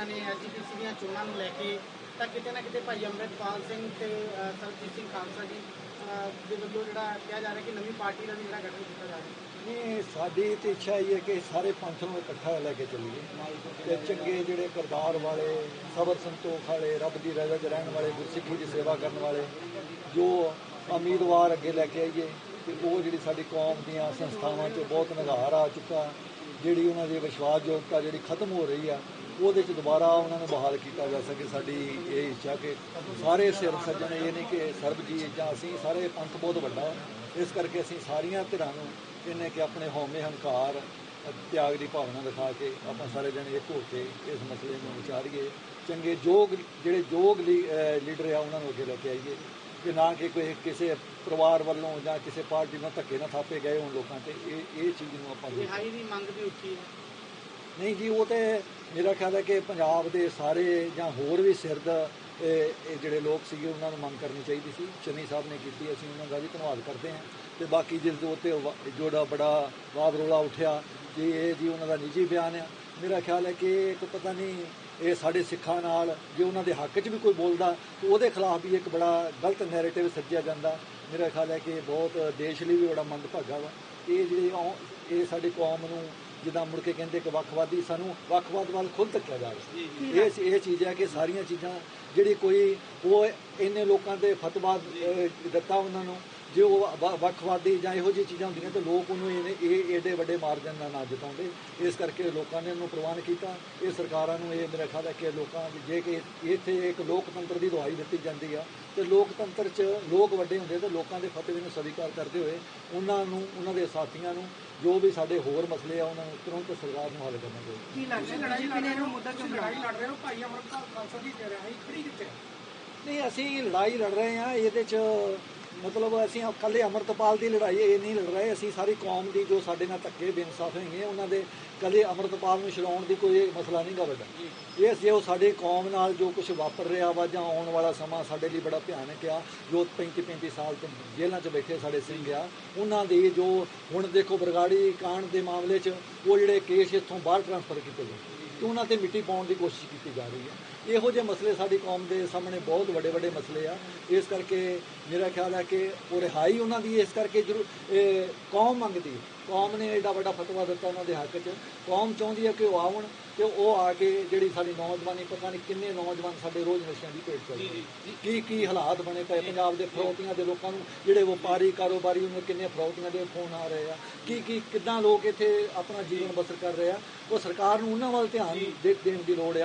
ਰਹੀਆਂ ਨੇ ਐਜੀਪੀਸੀ ਦੀਆਂ ਚੋਣਾਂ ਨੂੰ ਲੈ ਕੇ ਤਾਂ ਕਿਤੇ ਨਾ ਕਿਤੇ ਭਾਈ ਅੰਮ੍ਰਿਤਪਾਲ ਸਿੰਘ ਤੇ ਅ, ਸਿੰਘ ਖਾਲਸਾ ਜੀ ਦੇ ਵੱਲੋਂ ਜਿਹੜਾ ਕਿਹਾ ਜਾ ਰਿਹਾ ਕਿ ਨਵੀਂ ਪਾਰਟੀ ਦਾ ਵੀ ਜਿਹੜਾ ਗਠਨ ਕੀਤਾ ਜਾ ਰਿਹਾ। ਨਹੀਂ ਸਾਡੀ ਤੇ ਇੱਛਾ ਇਹ ਹੈ ਕਿ ਸਾਰੇ ਪੰਥ ਨੂੰ ਇਕੱਠਾ ਲੈ ਕੇ ਚੱਲੀਏ। ਤੇ ਚੰਗੇ ਜਿਹੜੇ ਕਰਤਾਰ ਵਾਲੇ ਸਬਰ ਸੰਤੋਖ ਵਾਲੇ ਰੱਬ ਦੀ ਰਜ਼ਾ 'ਚ ਰਹਿਣ ਵਾਲੇ ਗੁਰਸਿੱਖੀ ਦੀ ਸੇਵਾ ਕਰਨ ਵਾਲੇ ਜੋ ਉਮੀਦਵਾਰ ਅੱਗੇ ਲੈ ਕੇ ਆਈਏ ਤੇ ਉਹ ਜਿਹੜੀ ਸਾਡੀ ਕੌਮ ਦੀਆਂ ਸੰਸਥਾਵਾਂ 'ਚ ਬਹੁਤ ਨਿਗਾਰ ਆ ਚੁੱਕਾ ਜਿਹੜੀ ਉਹਨਾਂ ਦੀ ਵਿਸ਼ਵਾਸਯੋਗਤਾ ਜਿਹੜੀ ਖਤਮ ਹੋ ਰਹੀ ਆ ਉਹਦੇ 'ਚ ਦੁਬਾਰਾ ਉਹਨਾਂ ਨੂੰ ਬਹਾਲ ਕੀਤਾ ਜਾ ਸਕੇ ਸਾਡੀ ਇਹ ਇੱਛਾ ਕਿ ਸਾਰੇ ਸਿਰ ਸੱਜਣ ਇਹ ਨਹੀਂ ਕਿ ਸਰਬਜੀਤ ਜਾਂ ਅਸੀਂ ਸਾਰੇ ਪੰਥ ਬਹੁਤ ਵੱਡਾ ਇਸ ਕਰਕੇ ਅਸੀਂ ਸਾਰੀਆਂ ਧਿਰਾਂ ਨੂੰ ਇਹਨੇ ਕਿ ਆਪਣੇ ਹਉਮੈ ਹੰਕਾਰ, ਤਿਆਗ ਦੀ ਭਾਵਨਾ ਦਿਖਾ ਕੇ ਆਪਾਂ ਸਾਰੇ ਜਣੇ ਇੱਕ ਹੋ ਕੇ ਇਸ ਮਸਲੇ ਨੂੰ ਵਿਚਾਰੀਏ। ਚੰਗੇ ਯੋਗ ਜਿਹੜੇ ਯੋਗ ਲੀ- ਲੀਡਰ ਆ ਉਹਨਾਂ ਨੂੰ ਅੱਗੇ ਲੈ ਕੇ ਆਈਏ। ਕਿ ਨਾ ਕਿ ਕੋਈ ਕਿਸੇ ਪਰਿਵਾਰ ਵੱਲੋਂ ਜਾਂ ਕਿਸੇ ਪਾਰਟੀ ਨਾਲ ਧੱਕੇ ਨਾ ਥਾਪੇ ਗਏ ਹੋਣ ਲੋਕਾਂ ਤੇ, ਇਹ ਇਹ ਚੀਜ਼ ਨੂੰ ਆਪਾਂ ਰਿਹਾਈ ਦੀ ਮੰਗ ਵੀ ਉੱਠੀ ਹੈ। ਨਹੀਂ ਜੀ, ਉਹ ਤੇ ਮੇਰਾ ਖਿਆਲ ਹੈ ਕਿ ਪੰਜਾਬ ਦੇ ਸਾਰੇ ਜਾਂ ਹੋਰ ਵੀ ਸਿਰਦ, ਇਹ ਜਿਹੜੇ ਲੋਕ ਸੀਗੇ, ਉਹਨਾਂ ਨੂੰ ਮੰਗ ਕਰਨੀ ਚਾਹੀਦੀ ਸੀ। ਚੰਨੀ ਸਾਹਿਬ ਨੇ ਕੀਤੀ, ਅਸੀਂ ਉਹਨਾਂ ਦਾ ਵੀ ਧੰਨਵਾਦ ਕਰਦੇ ਹਾਂ। ਤੇ ਬਾਕੀ ਜਿਸ ਦੇ ਉੱਤੇ ਵਾ- ਬੜਾ ਵਾਦ ਰੋਲਾ ਉੱਠਿਆ ਕਿ ਇਹ ਜੀ ਉਹਨਾਂ ਦਾ ਨਿੱਜੀ ਬਿਆਨ ਆ। ਮੇਰਾ ਖਿਆਲ ਹੈ ਕਿ ਇੱਕ ਪਤਾ ਨਹੀਂ, ਇਹ ਸਾਡੇ ਸਿੱਖਾਂ ਨਾਲ, ਜੇ ਉਹਨਾਂ ਦੇ ਹੱਕ 'ਚ ਵੀ ਕੋਈ ਬੋਲਦਾ, ਤਾਂ ਉਹਦੇ ਖਿਲਾਫ ਵੀ ਇੱਕ ਬੜਾ ਗਲਤ ਨੈਰੇਟਿਵ ਸੱਜਿਆ ਜਾਂਦਾ। ਮੇਰਾ ਖਿਆਲ ਹੈ ਕਿ ਬਹੁਤ ਦੇਸ਼ ਲਈ ਵੀ ਬੜਾ ਮੰਦਭਾਗਾ ਵਾ। ਇਹ ਜਿਹੜੇ ਔ- ਇਹ ਸਾਡੀ ਕੌਮ ਨੂੰ ਜਿੱਦਾਂ ਮੁੜ ਕੇ ਕਹਿੰਦੇ ਕਿ ਵੱਖਵਾਦੀ ਸਾਨੂੰ ਵੱਖਵਾਦ ਵੱਲ ਖੁਦ ਧੱਕਿਆ ਜਾ ਰਿਹਾ। ਇਹ ਇਹ ਚੀਜ਼ ਹੈ ਕਿ ਸਾਰੀਆਂ ਚੀਜ਼ਾਂ ਜਿਹੜੀ ਕੋਈ ਉਹ ਇੰਨੇ ਲੋਕਾਂ ਦੇ ਫਤਵਾ ਦਿੱਤਾ ਉਹਨਾਂ ਨੂੰ ਜੇ ਉਹ ਵੱਖਵਾਦੀ ਜਾਂ ਇਹੋ ਜਿਹੀ ਚੀਜ਼ਾਂ ਹੁੰਦੀਆਂ ਤੇ ਲੋਕ ਉਹਨੂੰ ਇਹ ਇਹ ਏਡੇ ਵੱਡੇ ਮਾਰਜਨ ਨਾਲ ਨਾ ਜਿਤਾਉਂਦੇ। ਇਸ ਕਰਕੇ ਲੋਕਾਂ ਨੇ ਉਹਨੂੰ ਪ੍ਰਵਾਨ ਕੀਤਾ। ਇਹ ਸਰਕਾਰਾਂ ਨੂੰ ਇਹ ਮੇਰਾ ਖਿਆਲ ਹੈ ਕਿ ਲੋਕਾਂ ਜੇ ਕਿ ਇੱਥੇ ਇੱਕ ਲੋਕਤੰਤਰ ਦੀ ਦਵਾਈ ਦਿੱਤੀ ਜਾਂਦੀ ਆ ਤੇ ਲੋਕਤੰਤਰ 'ਚ ਲੋਕ ਵੱਡੇ ਹੁੰਦੇ ਤੇ ਲੋਕਾਂ ਦੇ ਫਤਵੇ ਨੂੰ ਸਵੀਕਾਰ ਕਰਦੇ ਹੋਏ ਉਹਨਾਂ ਨੂੰ ਉਹਨਾਂ ਦੇ ਸਾਥੀਆਂ ਨੂੰ ਜੋ ਵੀ ਸਾਡੇ ਹੋਰ ਮਸਲੇ ਆ ਉਹਨਾਂ ਨੂੰ ਤੁਰੰਤ ਸਰਕਾਰ ਨੂੰ ਹੱਲ ਕਰਨਾ ਚਾਹੀਦਾ ਕੀ ਲੱਗਦਾ ਬੀਜੇਪੀ ਨੇ ਇਹਨੂੰ ਮੁੱਦਾ ਕਿਉਂ ਬਣਾਇਆ ਲੜ ਰਹੇ ਹੋ ਭਾਈ ਅਮਰਪਾਲ ਖਾਲਸਾ ਦੀ ਰਿਹਾਈ ਖੜੀ ਕਿੱਥੇ ਹੈ? ਨਹੀਂ ਅਸੀਂ ਲੜਾਈ ਲੜ ਰਹੇ ਹਾਂ ਇਹਦੇ 'ਚ ਮਤਲਬ ਅਸੀਂ ਇਕੱਲੇ ਅਮਰਤਪਾਲ ਦੀ ਲੜਾਈ ਇਹ ਨਹੀਂ ਲੜ ਰਹੇ, ਅਸੀਂ ਸਾਰੀ ਕੌਮ ਦੀ ਜੋ ਸਾਡੇ ਨਾਲ ਧੱਕੇ ਬੇਇਨਸਾਫ ਹੈਗੇ ਉਹਨਾਂ ਦੇ ਕੱਲੇ ਅਮਰਤਪਾਲ ਨੂੰ ਛਡਾਉਣ ਦੀ ਕੋਈ ਮਸਲਾ ਨਹੀਂ ਗਾ ਵੱਡਾ ਇਹ ਜੇ ਉਹ ਸਾਡੇ ਕੌਮ ਨਾਲ ਜੋ ਕੁਝ ਵਾਪਰ ਰਿਹਾ ਵਾ ਜਾਂ ਆਉਣ ਵਾਲਾ ਸਮਾਂ ਸਾਡੇ ਲਈ ਬੜਾ ਭਿਆਨਕ ਆ, ਜੋ 35 35 ਸਾਲ ਤੋਂ ਜੇਲ੍ਹਾਂ 'ਚ ਬੈਠੇ ਸਾਡੇ ਸਿੰਘ ਆ, ਉਹਨਾਂ ਦੇ ਜੋ ਹੁਣ ਦੇਖੋ ਬਰਗਾੜੀ ਕਾਂਡ ਦੇ ਮਾਮਲੇ 'ਚ ਉਹ ਜਿਹੜੇ ਕੇਸ ਇੱਥੋਂ ਬਾਹਰ ਟ੍ਰਾਂਸਫਰ ਕੀਤੇ ਗਏ ਕਿ ਉਹਨਾਂ ਤੇ ਮਿੱਟੀ ਪਾਉਣ ਦੀ ਕੋਸ਼ਿਸ਼ ਕੀਤੀ ਜਾ ਰਹੀ ਹੈ। ਇਹੋ ਜਿਹੇ ਮਸਲੇ ਸਾਡੀ ਕੌਮ ਦੇ ਸਾਹਮਣੇ ਬਹੁਤ ਵੱਡੇ ਵੱਡੇ ਮਸਲੇ ਆ। ਇਸ ਕਰਕੇ ਮੇਰਾ ਖਿਆਲ ਹੈ ਕਿ ਉਹ ਰਿਹਾਈ ਉਹਨਾਂ ਦੀ ਇਸ ਕਰਕੇ ਜ਼ਰੂਰ ਕੌਮ ਮੰਗਦੀ। ਕੌਮ ਨੇ ਐਡਾ ਵੱਡਾ ਫਤਵਾ ਦਿੱਤਾ ਉਹਨਾਂ ਦੇ ਹੱਕ 'ਚ। ਕੌਮ ਚਾਹੁੰਦੀ ਹੈ ਕਿ ਉਹ ਆਉਣ ਤੇ ਉਹ ਆ ਕੇ ਜਿਹੜੀ ਸਾਡੀ ਨੌਜਵਾਨੀ ਪਤਾ ਨਹੀਂ ਕਿੰਨੇ ਨੌਜਵਾਨ ਸਾਡੇ ਰੋਜ਼ ਨਸ਼ਿਆਂ ਦੀ ਭੇਟ ਚੱਲ ਰਹੇ ਕੀ ਕੀ ਹਾਲਾਤ ਬਣੇ ਪਏ ਪੰਜਾਬ ਦੇ ਫਰੋਤੀਆਂ ਦੇ ਲੋਕਾਂ ਨੂੰ ਜਿਹੜੇ ਵਪਾਰੀ ਕਾਰੋਬਾਰੀ ਉਹਨਾਂ ਕਿੰਨੇ ਫਰੋਤੀਆਂ ਦੇ ਫੋਨ ਆ ਰਹੇ ਆ? ਕੀ ਕੀ ਕਿੱਦਾਂ ਲੋਕ ਇੱਥੇ ਆਪਣਾ ਜੀਵਨ ਬਸਰ ਕਰ ਰਹੇ ਆ? ਉਹ ਸਰਕਾਰ ਨੂੰ ਉਹਨਾਂ ਵੱਲ ਧਿਆਨ ਦੇ- ਦੇਣ ਦੀ ਲੋੜ ਆ।